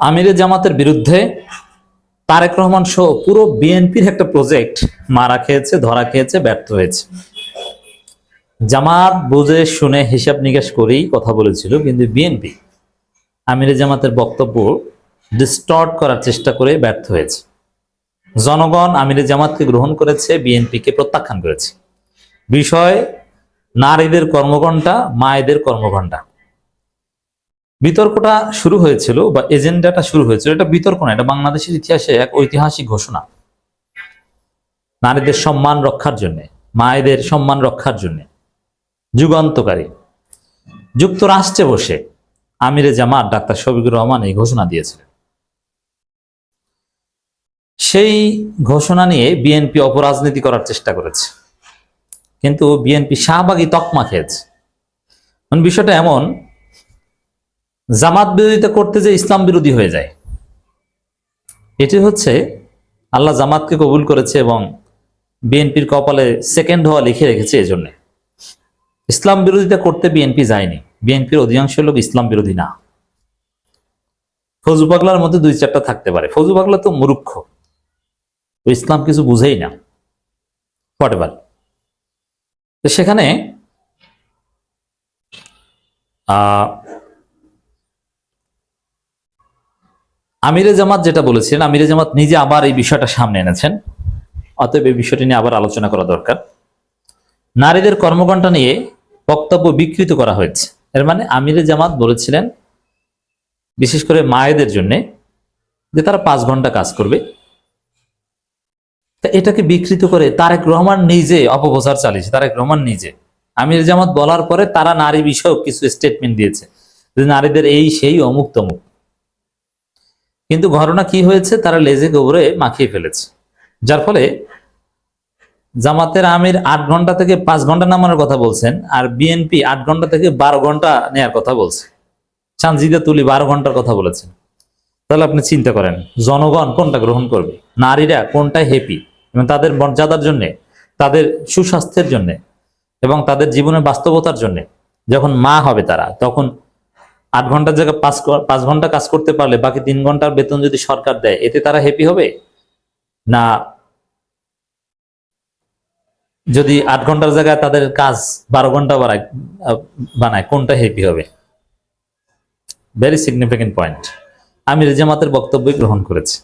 আমিরে জামাতের বিরুদ্ধে তারেক রহমান সহ পুরো বিএনপির একটা প্রজেক্ট মারা খেয়েছে, ধরা খেয়েছে, ব্যর্থ হয়েছে। জামাত বুঝে শুনে হিসাব নিকাশ করেই কথা বলেছিল, কিন্তু বিএনপি আমিরে জামাতের বক্তব্য ডিস্টর্ট করার চেষ্টা করে ব্যর্থ হয়েছে। জনগণ আমিরে জামাতকে গ্রহণ করেছে, বিএনপিকে প্রত্যাখ্যান করেছে। বিষয় নারীদের কর্মঘণ্টা, মায়েদের কর্মঘণ্টা। বিতর্কটা শুরু হয়েছিল বা এজেন্ডাটা শুরু হয়েছিল, এটা বিতর্ক না, এটা বাংলাদেশের ইতিহাসে এক ঐতিহাসিক ঘোষণা। নারীদের সম্মান রক্ষার জন্য, মায়েদের সম্মান রক্ষার জন্য। যুগান্তকারী। যুক্তরাষ্ট্রে বসে আমিরে জামাত ডাক্তার শফিকুর রহমান এই ঘোষণা দিয়েছিলেন। সেই ঘোষণা নিয়ে বিএনপি অপরাজনীতি করার চেষ্টা করেছে। কিন্তু বিএনপি শাহবাগী তকমা খেয়েছে। বিষয়টা এমন জামাত বিরোধিতা করতে যে ইসলাম বিরোধী হয়ে যায়, এটি হচ্ছে আল্লাহ জামাতকে কবুল করেছে এবং বিএনপির কপালে সেকেন্ড হওয়া লিখে রেখেছে এজন্য। ইসলাম বিরোধিতা করতে বিএনপি যায়নি। বিএনপির অধিকাংশ লোক ইসলাম বিরোধী না। ফজু পাগলার মধ্যে দুই চারটা থাকতে পারে। ফজু পাগলা তো মূর্খ। ইসলাম কিছু বুঝেই না। হোয়াট তো সেখানে আমিরে জামাত যেটা বলেছিলেন, আমিরে জামাত নিজে আবার এই বিষয়টা সামনে এনেছেন। অতএব এই বিষয়টি নিয়ে আবার আলোচনা করা দরকার। নারীদের কর্মঘণ্টা নিয়ে বক্তব্য বিকৃত করা হয়েছে। এর মানে আমিরে জামাত বলেছিলেন, বিশেষ করে মায়েদের জন্য, যে তারা পাঁচ ঘণ্টা কাজ করবে। তা এটাকে বিকৃত করে তারেক রহমান নিজে অপপ্রচার চালিয়েছে, তারেক রহমান নিজে। আমির জামাত বলার পরে তারা নারী বিষয়ক কিছু স্টেটমেন্ট দিয়েছে, যে নারীদের এই সেই অমুক তমুক। কিন্তু ঘটনা কি হয়েছে তারা লেজে গোবরে মাখিয়ে ফেলেছে। যার ফলে জামাতের আমির আট ঘণ্টা থেকে পাঁচ ঘণ্টা নামানোর কথা বলছেন আর বিএনপি আট ঘণ্টা থেকে বারো ঘণ্টা নেয়ার কথা বলছে। চানজিদা তুলি বারো ঘণ্টার কথা বলেছেন। তাহলে আপনি চিন্তা করেন, জনগণ কোনটা গ্রহণ করবে? নারীরা কোনটায় হ্যাপি এবং তাদের মর্যাদার জন্য, তাদের সুস্বাস্থ্যের জন্য এবং তাদের জীবনের বাস্তবতার জন্য, যখন মা হবে তারা, তখন আট ঘণ্টার জায়গায় পাঁচ পাঁচ ঘণ্টা কাজ করতে পারলে বাকি তিন ঘণ্টার বেতন যদি সরকার দেয়, এতে তারা হ্যাপি হবে? না? যদি আট ঘণ্টার জায়গায় তাদের কাজ বারো ঘণ্টা বাড়ায় বানায়, কোনটা হ্যাপি হবে? ভেরি সিগনিফিকেন্ট পয়েন্ট আমি রেজামাতের বক্তব্যই গ্রহণ করেছি।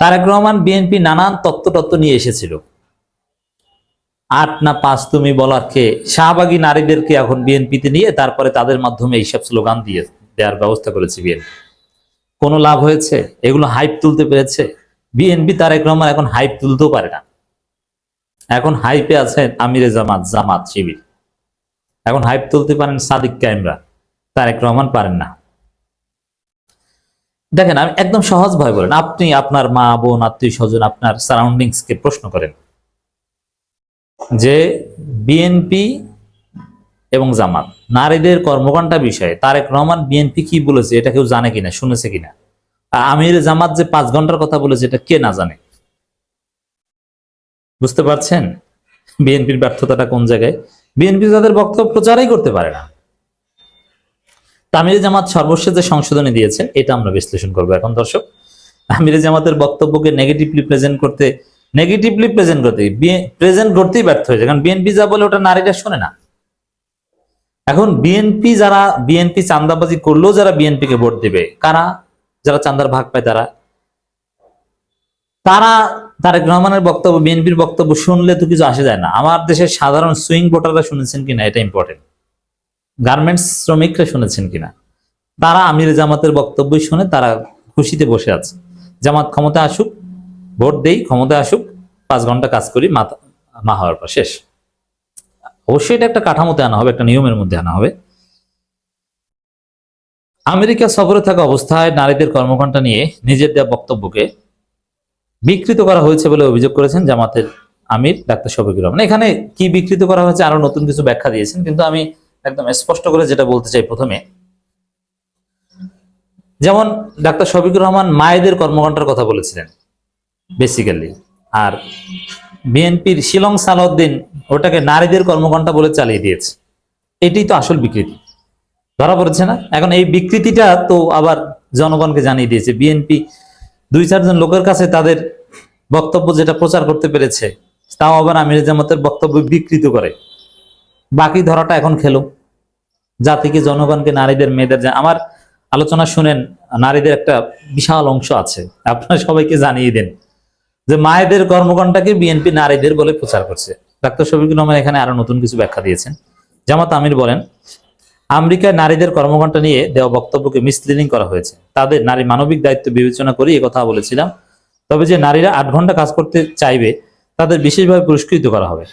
তারেক রহমান বিএনপি নানান তত্ত্ব তত্ত্ব নিয়ে এসেছিল। আট না পাঁচ তুমি বলার কে? শাহবাগী নারীদেরকে এখন বিএনপিতে নিয়ে তারপরে তাদের মাধ্যমে এইসব স্লোগান দিয়ে দেওয়ার ব্যবস্থা করেছে বিএনপি। কোনো লাভ হয়েছে? এগুলো হাইপ তুলতে পেরেছে? বিএনপি তারেক রহমান এখন হাইপ তুলতেও পারে না। এখন হাইপে আছেন আমিরে জামাত জামাত শিবির। এখন হাইপ তুলতে পারেন সাদিক কাইমরা তারেক রহমান পারেন না। দেখেন, আমি একদম সহজ ভাবে বলেন, আপনি আপনার মা, বোন আত্মীয় স্বজন আপনার সারাউন্ডিংস কে প্রশ্ন করেন। যে বিএনপি এবং জামাত, নারীদের কর্মঘণ্টা বিষয়ে তারেক রহমান বিএনপি কি বলেছে এটা কেউ জানে কিনা, শুনেছে কিনা? আর আমির জামাত যে পাঁচ ঘণ্টার কথা বলেছে এটা কে না জানে? বুঝতে পারছেন? বিএনপির ব্যর্থতাটা কোন জায়গায়? বিএনপি তাদের বক্তব্য প্রচারই করতে পারে না। তামিরে জামাত সর্বশেষ যে সংশোধনী দিয়েছে, এটা আমরা বিশ্লেষণ করব। এখন দর্শক আমিরে জামাতের বক্তব্যকে নেগেটিভলি প্রেজেন্ট করতে নেগেটিভলি প্রেজেন্ট করতে প্রেজেন্ট করতেই ব্যর্থ হয়েছে। কারণ বিএনপি যা বলে, ওটা নারীরা শোনে না। এখন বিএনপি যারা বিএনপি চান্দাবাজি করলেও যারা বিএনপি কে ভোট দেবে, কারা? যারা চান্দার ভাগ পায় তারা। তারা, তারেক রহমানের বক্তব্য বিএনপির বক্তব্য শুনলে তো কিছু আসে যায় না। আমার দেশের সাধারণ সুইং ভোটাররা শুনেছেন কিনা, এটা ইম্পর্টেন্ট গার্মেন্টস শ্রমিকরা শুনেছেন কিনা। তারা আমির জামাতের বক্তব্যই শুনে তারা খুশিতে বসে আছে। জামাত ক্ষমতা আসুক, ভোট দেই ক্ষমতা আসুক। পাঁচ ঘণ্টা কাজ করি মা হওয়ার পর, শেষ। অবশ্যই এটা একটা কাঠামোতে আনা হবে, একটা নিয়মের মধ্যে আনা হবে। আমেরিকা সফরে থাকা অবস্থায় নারীদের কর্মঘণ্টা নিয়ে নিজের দেওয়া বক্তব্যকে বিকৃত করা হয়েছে বলে অভিযোগ করেছেন জামাতের আমির ডাক্তার শফিকুর রহমান। এখানে কি বিকৃত করা হয়েছে, আরও নতুন কিছু ব্যাখ্যা দিয়েছেন, কিন্তু আমি একদম স্পষ্ট করে যেটা বলতে চাই প্রথমে। যেমন, ডাক্তার শফিকুর রহমান মায়েদের কর্মঘণ্টার কথা বলেছিলেন বেসিক্যালি আর বিএনপির শিলং সালাউদ্দিন ওটাকে নারীদের কর্মঘণ্টা বলে চালিয়ে দিয়েছে। এটাই তো আসল বিকৃতি। ধরা পড়েছে না? এখন এই বিকৃতিটা তো আবার জনগণকে জানিয়ে দিয়েছে। বিএনপি দুই চারজন লোকের কাছে তাদের বক্তব্য যেটা প্রচার করতে পেরেছে, তাও আবার আমির জামাতের বক্তব্য বিকৃত করে। বাকি ধরাটা এখন খেলো। জাতিকে, জনগণকে, নারীদের, মেয়েদের আমার আলোচনা শুনেন, নারীদের একটা বিশাল অংশ আছে। আপনারা সবাইকে জানিয়ে দেন। যে মায়েদের কর্মকাণ্ডটাকে বিএনপি নারীদের বলে প্রচার করছে। ডাক্তার শফিকুর রহমান এখানে আরও নতুন কিছু ব্যাখ্যা দিয়েছেন। জামাত আমির বলেন, আমেরিকায় নারীদের কর্মঘণ্টা নিয়ে দেওয়া বক্তব্যকে মিসলিডিং করা হয়েছে। তাদের নারী মানবিক দায়িত্ব বিবেচনা করে কথা বলেছিলাম। তবে যে নারীরা আট ঘণ্টা কাজ করতে চাইবে, তাদের বিশেষভাবে পুরস্কৃত করা হবে।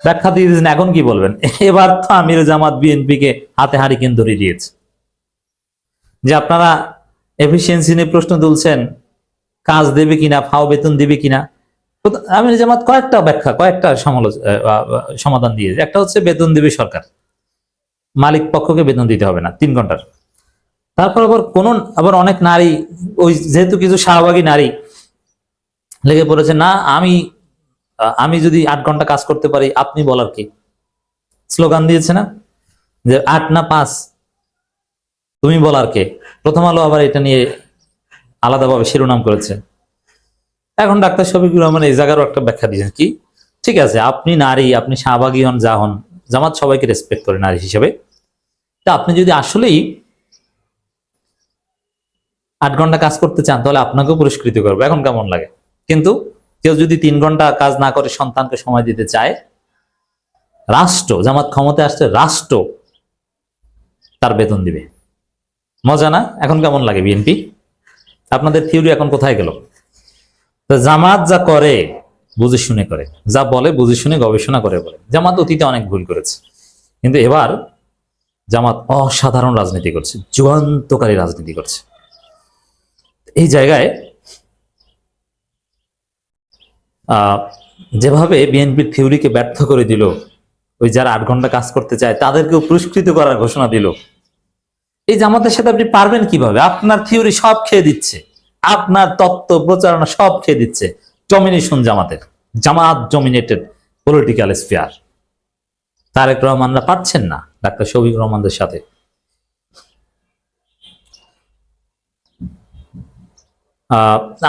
ব্যাখ্যা দিয়ে দিয়েছেন, এখন কি বলবেন? এবার তো আমির জামাত বিএনপি কে হাতে হারিকেন ধরিয়ে দিয়েছে? যে আপনারা এফিসিয়েন্সি নিয়ে প্রশ্ন তুলছেন কাজ দেবে কিনা, ফাও বেতন দেবে কিনা। আমি জামাত কয়েকটা ব্যাখ্যা, কয়েকটা সমাধান দিয়েছে একটা হচ্ছে বেতন দেবে সরকার। মালিক পক্ষকে বেতন দিতে হবে না, তিন ঘণ্টার। তারপর আবার কোন, আবার অনেক নারী, ওই যেহেতু কিছু শাহবাগী নারী লেগে পড়েছে, না, আমি আমি যদি আট ঘণ্টা কাজ করতে পারি, আপনি বলার কি? স্লোগান দিয়েছে না? যে আট না পাঁচ, তুমি বলার কে? প্রথম আলো আবার এটা নিয়ে আলাদাভাবে শিরোনাম করেছে। এখন ডাক্তার শফিকুর রহমান এই জায়গারও একটা ব্যাখ্যা দিয়েছেন কি, ঠিক আছে, আপনি নারী, আপনি শাহবাগী হন, যা হন, জামাত সবাইকে রেসপেক্ট করে নারী হিসেবে। তা আপনি যদি আসলেই আট ঘণ্টা কাজ করতে চান, তাহলে আপনাকেও পুরস্কৃত করবে, এখন কেমন লাগে? কিন্তু কেউ যদি তিন ঘণ্টা কাজ না করে সন্তানকে সময় দিতে চায়, রাষ্ট্র, জামাত ক্ষমতায় আসছে রাষ্ট্র তার বেতন দিবে। মজা না? এখন কেমন লাগে বিএনপি? আপনাদের থিওরি এখন কোথায় গেল? জামাত যা করে, বুঝে শুনে করে। যা বলে, বুঝে শুনে গবেষণা করে বলে। জামাত অতীতে অনেক ভুল করেছে। কিন্তু এবার জামাত অসাধারণ রাজনীতি করছে, যুগান্তকারী রাজনীতি করছে। এই জায়গায় যেভাবে বিএনপির থিওরিকে ব্যর্থ করে দিল, ওই যারা আট ঘণ্টা কাজ করতে চায়, তাদেরকেও পুরস্কৃত করার ঘোষণা দিল এই জামাতের সাথে আপনি পারবেন কীভাবে? আপনার থিওরি সব খেয়ে দিচ্ছে। আপনার তত্ত্ব, প্রচারণা সব খেয়ে দিচ্ছে। ডমিনেশন জামাতের। Jamaat dominated political sphere Tarek রহমানরা পারছেন না, ডাক্তার শফিক রহমানদের সাথে।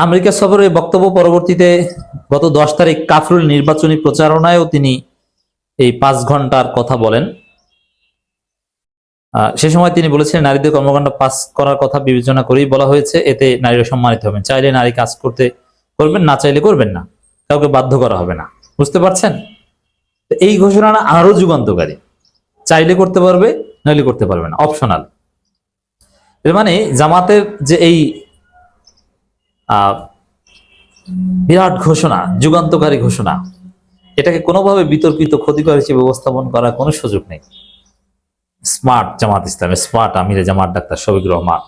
আমেরিকা সফরের বক্তব্য পরবর্তীতে গত দশ তারিখ কাফরুল নির্বাচনী প্রচারণায়ও তিনি এই পাঁচ ঘণ্টার কথা বলেন। সে সময় তিনি বলেছিলেন, নারীদের কর্মকাণ্ড পাস করার কথা বিবেচনা করেই বলা হয়েছে, এতে নারীরা সম্মানিত হবেন। চাইলে নারী কাজ করতে করবেন, না চাইলে করবেন না। কাউকে বাধ্য করা হবে না। বুঝতে পারছেন? এই ঘোষণাটা আরও যুগান্তকারী। চাইলে করতে পারবে, নইলে করতে পারবে না। অপশনাল। এর মানে জামাতের যে এই বিরাট ঘোষণা, যুগান্তকারী ঘোষণা, এটাকে কোনোভাবে বিতর্কিত, ক্ষতিকর হিসেবে উপস্থাপন করার কোনো সুযোগ নেই। স্মার্ট জামাত ইসলামের স্মার্ট আমিরে জামাত ডাক্তার শফিক রহমান।